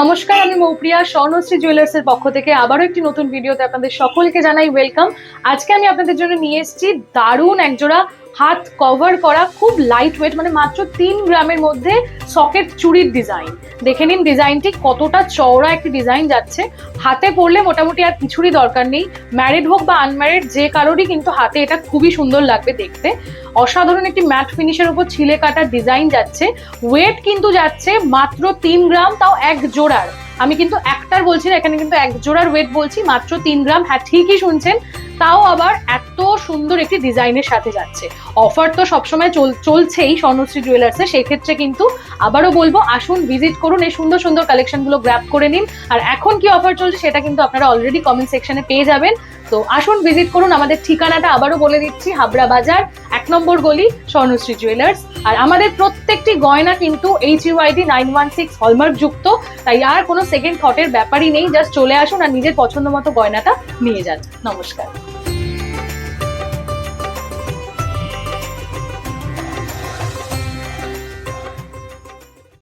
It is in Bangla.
নমস্কার, আমি মৌপ্রিয়া, স্বর্ণশ্রী জুয়েলার্স এর পক্ষ থেকে আবারও একটি নতুন ভিডিওতে আপনাদের সকলকে জানাই ওয়েলকাম আজকে আমি আপনাদের জন্য নিয়ে এসেছি দারুণ একজোড়া হাত কভার করা খুব লাইট ওয়েট মানে মাত্র তিন গ্রামের মধ্যে সকেট চুড়ির ডিজাইন দেখে নিন ডিজাইনটি কতটা চওড়া একটি ডিজাইন যাচ্ছে। হাতে পরলে মোটামুটি আর কিছুরই দরকার নেই। ম্যারিড হোক বা আনম্যারিড যে কারোরই কিন্তু হাতে এটা খুবই সুন্দর লাগবে দেখতে। অসাধারণ একটি ম্যাট ফিনিশের উপর ছিলে কাটার ডিজাইন যাচ্ছে। ওয়েট কিন্তু যাচ্ছে মাত্র তিন গ্রাম, তাও এক জোড়ার। আমি কিন্তু একটার বলছি না, এখানে কিন্তু এক জোড়ার ওয়েট বলছি, মাত্র তিন গ্রাম। হ্যাঁ ঠিকই শুনছেন। তাও আবার এত সুন্দর একটি ডিজাইনের সাথে যাচ্ছে। অফার তো সবসময় চল- চলছেই স্বর্ণশ্রী জুয়েলার্সে সেক্ষেত্রে কিন্তু আবারও বলব, আসুন ভিজিট করুন, এই সুন্দর সুন্দর কালেকশনগুলো গ্র্যাপ করে নিন। আর এখন কি অফার চলছে সেটা কিন্তু আপনারা অলরেডি কমেন্ট সেকশনে পেয়ে যাবেন। তো আসুন ভিজিট করুন, আমাদের ঠিকানাটা আবারও বলে দিচ্ছি, হাবড়া বাজার, এক নম্বর গলি, স্বর্ণশ্রী জুয়েলার্স আর আমাদের প্রত্যেকটি গয়না কিন্তু H UID nine one six hallmark যুক্ত, তাই আর কোনো সেকেন্ড থটের ব্যাপারই নেই জাস্ট চলে আসুন আর নিজের পছন্দ মতো গয়নাটা নিয়ে যান। নমস্কার।